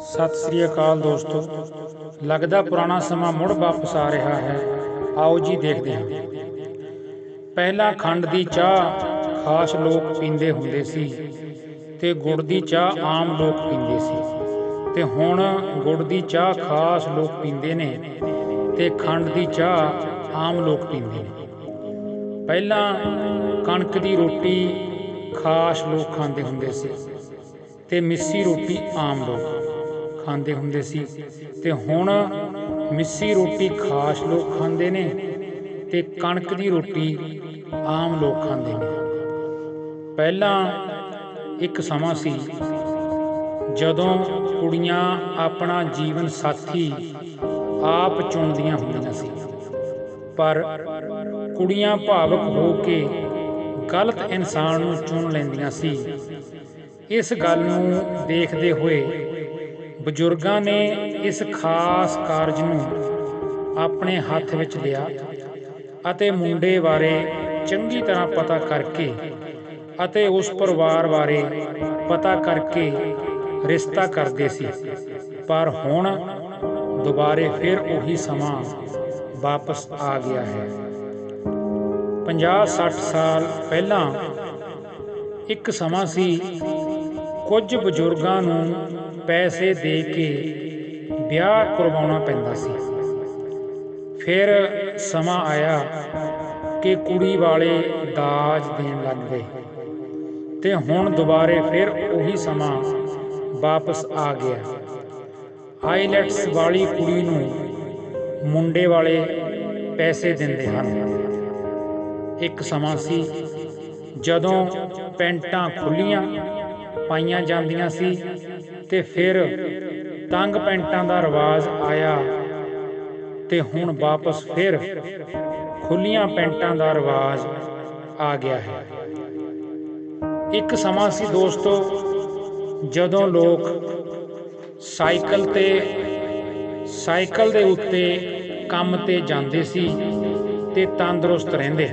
ਸਤਿ ਸ੍ਰੀ ਅਕਾਲ ਦੋਸਤੋ। ਲੱਗਦਾ ਪੁਰਾਣਾ ਸਮਾਂ ਮੁੜ ਵਾਪਸ ਆ ਰਿਹਾ ਹੈ। ਆਓ ਜੀ ਦੇਖਦੇ ਹਾਂ। ਪਹਿਲਾਂ ਖੰਡ ਦੀ ਚਾਹ ਖਾਸ ਲੋਕ ਪੀਂਦੇ ਹੁੰਦੇ ਸੀ ਤੇ ਗੁੜ ਦੀ ਚਾਹ ਆਮ ਲੋਕ ਪੀਂਦੇ ਸੀ। ਤੇ ਹੁਣ ਗੁੜ ਦੀ ਚਾਹ ਖਾਸ ਲੋਕ ਪੀਂਦੇ ਨੇ ਤੇ ਖੰਡ ਦੀ ਚਾਹ ਆਮ ਲੋਕ ਪੀਂਦੇ ਨੇ। ਪਹਿਲਾਂ ਕਣਕ ਦੀ ਰੋਟੀ ਖਾਸ ਲੋਕ ਖਾਂਦੇ ਹੁੰਦੇ ਸੀ ਤੇ ਮਿੱਸੀ ਰੋਟੀ ਆਮ ਲੋਕ। ਖਾਂਦੇ ਹੁੰਦੇ ਸੀ ਤੇ ਹੁਣ ਮਿੱਸੀ ਰੋਟੀ ਖਾਸ ਲੋਕ ਖਾਂਦੇ ਨੇ ਤੇ ਕਣਕ ਦੀ ਰੋਟੀ ਆਮ ਲੋਕ ਖਾਂਦੇ ਨੇ। ਪਹਿਲਾਂ ਇੱਕ ਸਮਾਂ ਸੀ ਜਦੋਂ ਕੁੜੀਆਂ ਆਪਣਾ ਜੀਵਨ ਸਾਥੀ ਆਪ ਚੁਣਦੀਆਂ ਹੁੰਦੀਆਂ ਸੀ। ਪਰ ਕੁੜੀਆਂ ਭਾਵਕ ਹੋ ਕੇ ਗਲਤ ਇਨਸਾਨ ਨੂੰ ਚੁਣ ਲੈਂਦੀਆਂ ਸੀ। ਇਸ ਗੱਲ ਨੂੰ ਦੇਖਦੇ ਹੋਏ ਬਜ਼ੁਰਗਾਂ ਨੇ ਇਸ ਖਾਸ ਕਾਰਜ ਨੂੰ ਆਪਣੇ ਹੱਥ ਵਿੱਚ ਲਿਆ ਅਤੇ ਮੁੰਡੇ ਬਾਰੇ ਚੰਗੀ ਤਰ੍ਹਾਂ ਪਤਾ ਕਰਕੇ ਅਤੇ ਉਸ ਪਰਿਵਾਰ ਬਾਰੇ ਪਤਾ ਕਰਕੇ ਰਿਸ਼ਤਾ ਕਰਦੇ ਸੀ। ਪਰ ਹੁਣ ਦੁਬਾਰੇ ਫਿਰ ਉਹੀ ਸਮਾਂ ਵਾਪਸ ਆ ਗਿਆ ਹੈ। 50-60 ਸਾਲ ਪਹਿਲਾਂ ਇੱਕ ਸਮਾਂ ਸੀ ਕੁਝ ਬਜ਼ੁਰਗਾਂ ਨੂੰ ਪੈਸੇ ਦੇ ਕੇ ਵਿਆਹ ਕਰਵਾਉਣਾ ਪੈਂਦਾ ਸੀ। ਫਿਰ ਸਮਾਂ ਆਇਆ ਕਿ ਕੁੜੀ ਵਾਲੇ ਦਾਜ ਦੇਣ ਲੱਗ ਗਏ ਤੇ ਹੁਣ ਦੁਬਾਰੇ ਫਿਰ ਉਹੀ ਸਮਾਂ ਵਾਪਸ ਆ ਗਿਆ। ਆਈਲੈਟਸ ਵਾਲੀ ਕੁੜੀ ਨੂੰ ਮੁੰਡੇ ਵਾਲੇ ਪੈਸੇ ਦਿੰਦੇ ਹਨ। ਇੱਕ ਸਮਾਂ ਸੀ ਜਦੋਂ ਪੈਂਟਾਂ ਖੁੱਲੀਆਂ ਪਾਈਆਂ ਜਾਂਦੀਆਂ ਸੀ ਤੇ ਫਿਰ ਤੰਗ ਪੈਂਟਾਂ ਦਾ ਰਿਵਾਜ ਆਇਆ ਤੇ ਹੁਣ ਵਾਪਸ ਫਿਰ ਖੁੱਲੀਆਂ ਪੈਂਟਾਂ ਦਾ ਰਿਵਾਜ ਆ ਗਿਆ ਹੈ। ਇੱਕ ਸਮਾਂ ਸੀ ਦੋਸਤੋ, ਜਦੋਂ ਲੋਕ ਸਾਈਕਲ ਤੇ, ਸਾਈਕਲ ਦੇ ਉੱਤੇ ਕੰਮ ਤੇ ਜਾਂਦੇ ਸੀ ਤੇ ਤੰਦਰੁਸਤ ਰਹਿੰਦੇ।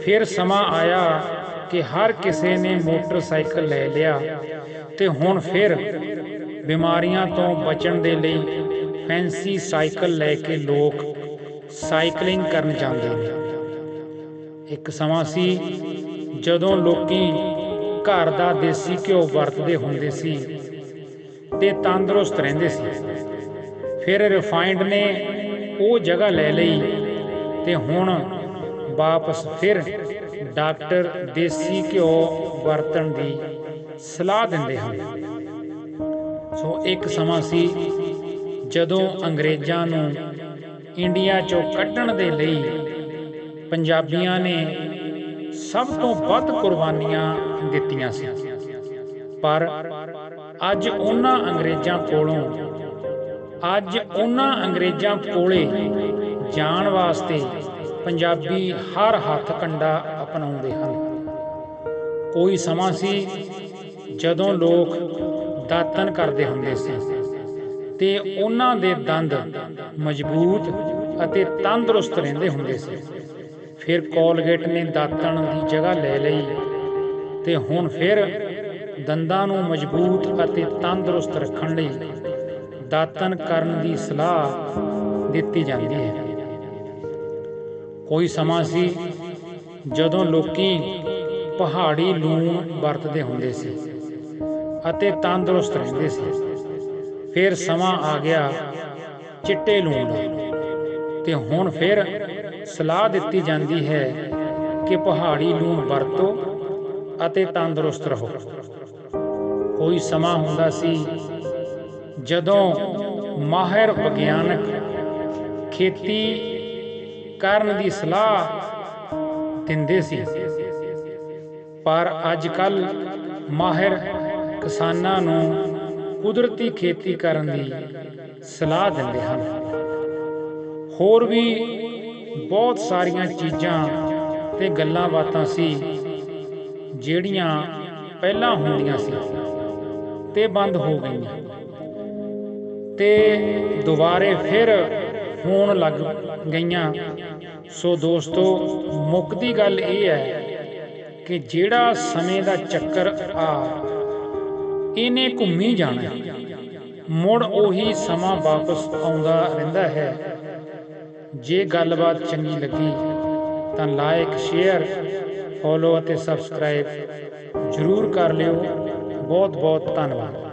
ਫਿਰ ਸਮਾਂ ਆਇਆ ਕਿ ਹਰ ਕਿਸੇ ਨੇ ਮੋਟਰਸਾਈਕਲ ਲੈ ਲਿਆ ਤੇ ਹੁਣ ਫਿਰ ਬਿਮਾਰੀਆਂ ਤੋਂ ਬਚਣ ਦੇ ਲਈ ਫੈਂਸੀ ਸਾਈਕਲ ਲੈ ਕੇ ਲੋਕ ਸਾਈਕਲਿੰਗ ਕਰਨ ਜਾਂਦੇ ਨੇ। ਇੱਕ ਸਮਾਂ ਸੀ ਜਦੋਂ ਲੋਕੀ ਘਰ ਦਾ ਦੇਸੀ ਘਿਓ ਵਰਤਦੇ ਹੁੰਦੇ ਸੀ ਤੇ ਤੰਦਰੁਸਤ ਰਹਿੰਦੇ ਸੀ। ਫਿਰ ਰਿਫਾਈਨਡ ਨੇ ਉਹ ਜਗ੍ਹਾ ਲੈ ਲਈ ਤੇ ਹੁਣ ਵਾਪਸ ਫਿਰ ਡਾਕਟਰ ਦੇਸੀ ਘਿਓ ਵਰਤਣ ਦੀ ਸਲਾਹ ਦਿੰਦੇ ਹਨ ਸੋ ਇੱਕ ਸਮਾਂ ਸੀ ਜਦੋਂ ਅੰਗਰੇਜ਼ਾਂ ਨੂੰ ਇੰਡੀਆ ਚੋਂ ਕੱਢਣ ਦੇ ਲਈ ਪੰਜਾਬੀਆਂ ਨੇ ਸਭ ਤੋਂ ਵੱਧ ਕੁਰਬਾਨੀਆਂ ਦਿੱਤੀਆਂ ਸੀ। ਪਰ ਅੱਜ ਉਹਨਾਂ ਅੰਗਰੇਜ਼ਾਂ ਕੋਲੋਂ, ਅੱਜ ਉਹਨਾਂ ਅੰਗਰੇਜ਼ਾਂ ਕੋਲੇ ਜਾਣ ਵਾਸਤੇ ਪੰਜਾਬੀ ਹਰ ਹੱਥ ਕੰਡਾ ਕੋਈ ਸਮਾਂ ਸੀ ਜਦੋਂ ਲੋਕ ਦਾਤਨ ਕਰਦੇ ਹੁੰਦੇ ਸੀ। ਤੇ ਉਹਨਾਂ ਦੇ ਦੰਦ ਮਜ਼ਬੂਤ ਅਤੇ ਤੰਦਰੁਸਤ ਰਹਿੰਦੇ ਹੁੰਦੇ ਸੀ। ਫਿਰ ਕੋਲਗੇਟ ਨੇ ਦਾਤਣ ਦੀ ਜਗ੍ਹਾ ਲੈ ਲਈ ਤੇ ਹੁਣ ਫਿਰ ਦੰਦਾਂ ਨੂੰ ਮਜ਼ਬੂਤ ਅਤੇ ਤੰਦਰੁਸਤ ਰੱਖਣ ਲਈ ਦਾਤਨ ਕਰਨ ਦੀ ਸਲਾਹ ਦਿੱਤੀ ਜਾਂਦੀ ਹੈ। ਕੋਈ ਸਮਾਂ ਸੀ ਜਦੋਂ ਲੋਕੀ ਪਹਾੜੀ ਲੂਣ ਵਰਤਦੇ ਹੁੰਦੇ ਸੀ ਅਤੇ ਤੰਦਰੁਸਤ ਰਹਿੰਦੇ ਸੀ। ਫਿਰ ਸਮਾਂ ਆ ਗਿਆ ਚਿੱਟੇ ਲੂਣ ਦਾ ਤੇ ਹੁਣ ਫਿਰ ਸਲਾਹ ਦਿੱਤੀ ਜਾਂਦੀ ਹੈ ਕਿ ਪਹਾੜੀ ਲੂਣ ਵਰਤੋ ਅਤੇ ਤੰਦਰੁਸਤ ਰਹੋ। ਕੋਈ ਸਮਾਂ ਹੁੰਦਾ ਸੀ ਜਦੋਂ ਮਾਹਿਰ ਵਿਗਿਆਨਕ ਖੇਤੀ ਕਰਨ ਦੀ ਸਲਾਹ ਦਿੰਦੇ ਸੀ। ਪਰ ਅੱਜ ਕੱਲ ਮਾਹਿਰ ਕਿਸਾਨਾਂ ਨੂੰ ਕੁਦਰਤੀ ਖੇਤੀ ਕਰਨ ਦੀ ਸਲਾਹ ਦਿੰਦੇ ਹਨ। ਹੋਰ ਵੀ ਬਹੁਤ ਸਾਰੀਆਂ ਚੀਜ਼ਾਂ ਤੇ ਗੱਲਾਂ ਬਾਤਾਂ ਸੀ, ਜਿਹੜੀਆਂ ਪਹਿਲਾਂ ਹੁੰਦੀਆਂ ਸੀ ਤੇ ਬੰਦ ਹੋ ਗਈਆਂ। ਤੇ ਦੁਬਾਰੇ ਫਿਰ ਹੋਣ ਲੱਗ ਗਈਆਂ। ਸੋ ਦੋਸਤੋ ਮੁੱਕਦੀ ਗੱਲ ਇਹ ਹੈ ਕਿ ਜਿਹੜਾ ਸਮੇਂ ਦਾ ਚੱਕਰ ਆ, ਇਹਨੇ ਘੁੰਮੀ ਜਾਣਾ ਮੁੜ ਉਹੀ ਸਮਾਂ ਵਾਪਸ ਆਉਂਦਾ ਰਹਿੰਦਾ ਹੈ। ਜੇ ਗੱਲਬਾਤ ਚੰਗੀ ਲੱਗੀ, ਤਾਂ ਲਾਈਕ ਸ਼ੇਅਰ, ਫੋਲੋ ਅਤੇ ਸਬਸਕ੍ਰਾਈਬ ਜ਼ਰੂਰ ਕਰ ਲਿਓ। ਬਹੁਤ ਬਹੁਤ ਧੰਨਵਾਦ।